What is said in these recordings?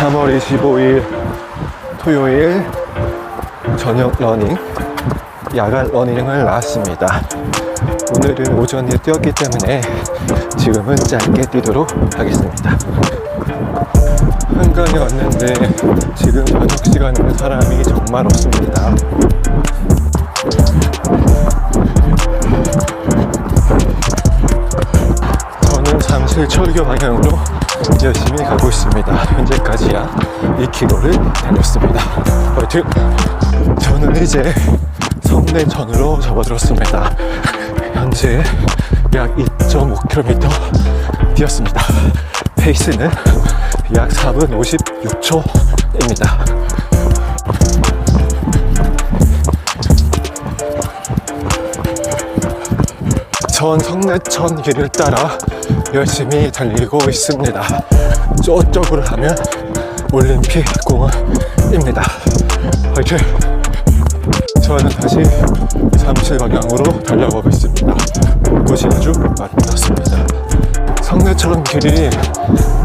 3월 25일 토요일 저녁 러닝, 야간 러닝을 나왔습니다. 오늘은 오전에 뛰었기 때문에 지금은 짧게 뛰도록 하겠습니다. 한강에 왔는데 지금 저녁 시간에는 사람이 정말 없습니다. 저는 잠실 철교 방향으로 열심히 가고 있습니다. 현재까지 약 2km를 다녔습니다. 화이팅! 저는 이제 성내천으로 접어들었습니다. 현재 약 2.5km 뛰었습니다. 페이스는 약 4분 56초입니다. 전 성내천 길을 따라 열심히 달리고 있습니다. 저쪽으로 가면 올림픽 공원입니다. 화이팅! 저는 다시 잠실 방향으로 달려가고 있습니다. 곳이 아주 아름답습니다. 성내천 길이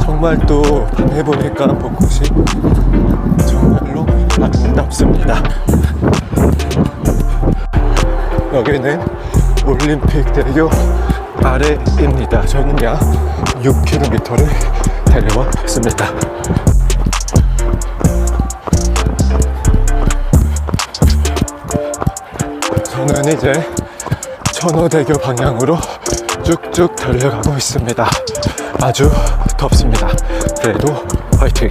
정말 또 밤에 보니까 벚꽃이 정말로 아름답습니다. 여기는 올림픽 대교 아래입니다. 저는 약 6km를 달려왔습니다. 저는 이제 천호대교 방향으로 쭉쭉 달려가고 있습니다. 아주 덥습니다. 그래도 화이팅!